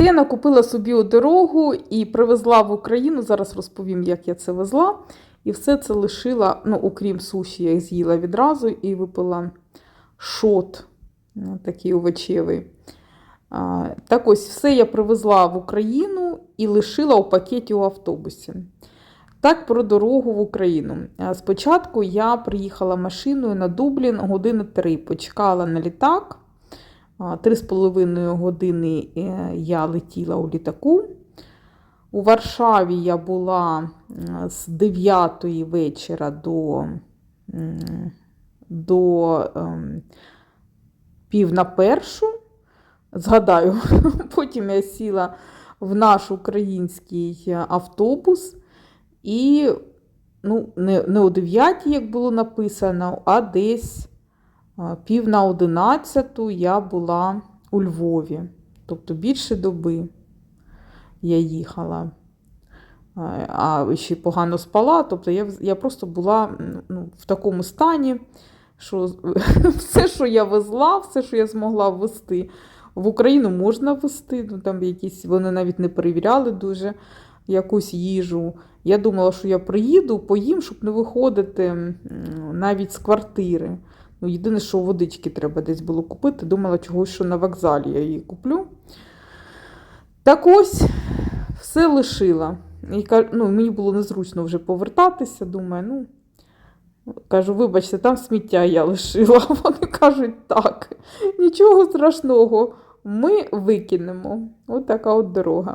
Це я накупила собі дорогу і привезла в Україну. Зараз розповім, як я це везла. І все це лишила, ну, окрім суші, я їх з'їла відразу і випила шот, е, такий овочевий. Так ось, все я привезла в Україну і лишила у пакеті у автобусі. Так, про дорогу в Україну. Спочатку я приїхала машиною на Дублін години три. Почекала на літак. А, Три з половиною години е, я летіла у літаку. У Варшаві я була з 9 вечора до, до ем, пів на першу. Згадаю, потім я сіла в наш український автобус. І ну, не, не о 9, як було написано, а десь пів на одинадцяту я була у Львові. Тобто більше доби я їхала. А, ще погано спала. Тобто я, я просто була ну, в такому стані, що все, що я везла, все, що я змогла ввезти, в Україну можна ввезти. Ну, там якісь, вони навіть не перевіряли дуже якусь їжу. Я думала, що я приїду, поїм, щоб не виходити навіть з квартири. Ну, єдине, що водички треба десь було купити. Думала, чогось, що на вокзалі я її куплю. Так ось все лишила. І, ну, мені було незручно вже повертатися. Думаю, ну. Кажу, вибачте, там сміття я лишила. Вони кажуть, так, нічого страшного, ми викинемо. От така от дорога.